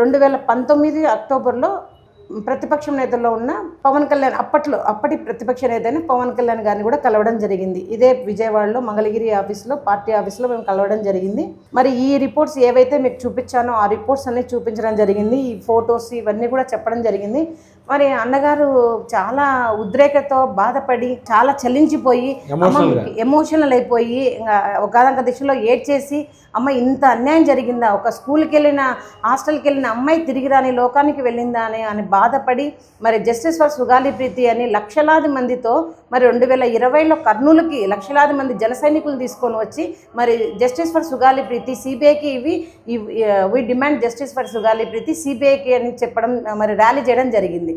రెండు వేల పంతొమ్మిది అక్టోబర్లో ప్రతిపక్షం నేతల్లో ఉన్న పవన్ కళ్యాణ్ అప్పట్లో అప్పటి ప్రతిపక్ష నేత పవన్ కళ్యాణ్ గారిని కూడా కలవడం జరిగింది. ఇదే విజయవాడలో మంగళగిరి ఆఫీస్లో పార్టీ ఆఫీస్లో మేము కలవడం జరిగింది. మరి ఈ రిపోర్ట్స్ ఏవైతే మీకు చూపించానో ఆ రిపోర్ట్స్ అన్నీ చూపించడం జరిగింది. ఈ ఫొటోస్ ఇవన్నీ కూడా చెప్పడం జరిగింది. మరి అన్నగారు చాలా ఉద్రేకతో బాధపడి చాలా చలించిపోయి. ఎమోషనల్ అయిపోయి ఒకనొక దిశలో ఏడ్చేసి అమ్మ ఇంత అన్యాయం జరిగిందా ఒక స్కూల్కి వెళ్ళిన హాస్టల్కి వెళ్ళిన అమ్మాయి తిరిగి రాని లోకానికి వెళ్ళిందా అని అని బాధపడి మరి జస్టిస్ ఫర్ సుగాలి ప్రీతి అని లక్షలాది మందితో మరి రెండు వేల ఇరవైలో కర్నూలుకి లక్షలాది మంది జన సైనికులు తీసుకొని వచ్చి మరి జస్టిస్ ఫర్ సుగాలి ప్రీతి సిబిఐకి ఇవి we demand justice for Sugali Preethi సిబిఐకి అని చెప్పడం మరి ర్యాలీ చేయడం జరిగింది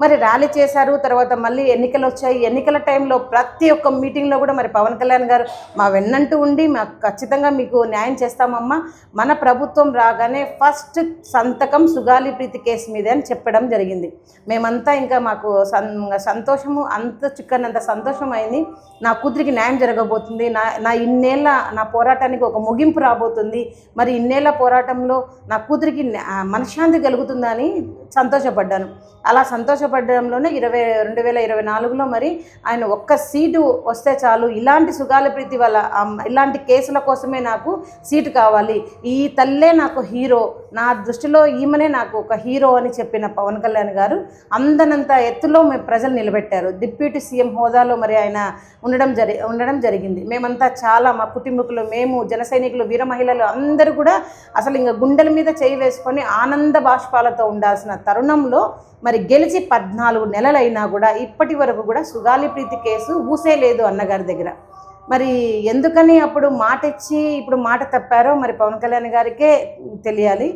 మరి ర్యాలీ చేశారు తర్వాత మళ్ళీ ఎన్నికలు వచ్చాయి ఎన్నికల టైంలో ప్రతి ఒక్క మీటింగ్లో కూడా మరి పవన్ కళ్యాణ్ గారు మా వెన్నంటూ ఉండి మాకు ఖచ్చితంగా మీకు న్యాయం చేస్తామమ్మా. మన ప్రభుత్వం రాగానే ఫస్ట్ సంతకం సుగాలి ప్రీతి కేసు మీదే అని చెప్పడం జరిగింది. మేమంతా ఇంకా మాకు సంతోషము అంత చిక్కనంత సంతోషం అయింది. నా కూతురికి న్యాయం జరగబోతుంది. నా నా ఇన్నేళ్ళ నా పోరాటానికి ఒక ముగింపు రాబోతుంది. మరి ఇన్నేళ్ళ పోరాటంలో నా కూతురికి మనశ్శాంతి కలుగుతుందని సంతోషపడ్డాను. అలా కష్టపడడంలోనే ఇరవై రెండు వేల ఇరవై నాలుగులో మరి ఆయన ఒక్క సీటు వస్తే చాలు. ఇలాంటి సుగాల ప్రీతి వల్ల ఇలాంటి కేసుల కోసమే నాకు సీటు కావాలి. ఈ తల్లే నాకు హీరో. నా దృష్టిలో ఈమెనే నాకు ఒక హీరో అని చెప్పిన పవన్ కళ్యాణ్ గారు అందనంత ఎత్తులో మేము ప్రజలు నిలబెట్టారు. డిప్యూటీ సీఎం హోదాలో మరి ఆయన ఉండడం జరి ఉండడం జరిగింది. మేమంతా చాలా మా కుటుంబకులు మేము జన సైనికులు వీర మహిళలు అందరూ కూడా అసలు ఇంకా గుండెల మీద చేయి వేసుకొని ఆనంద బాష్పాలతో ఉండాల్సిన తరుణంలో మరి గెలిచి పద్నాలుగు నెలలైనా కూడా ఇప్పటి వరకు కూడా సుగాలి ప్రీతి కేసు ఊసే లేదు అన్నగారి దగ్గర. మరి ఎందుకని అప్పుడు మాట ఇచ్చి ఇప్పుడు మాట తప్పారో మరి పవన్ కళ్యాణ్ గారికే తెలియాలి.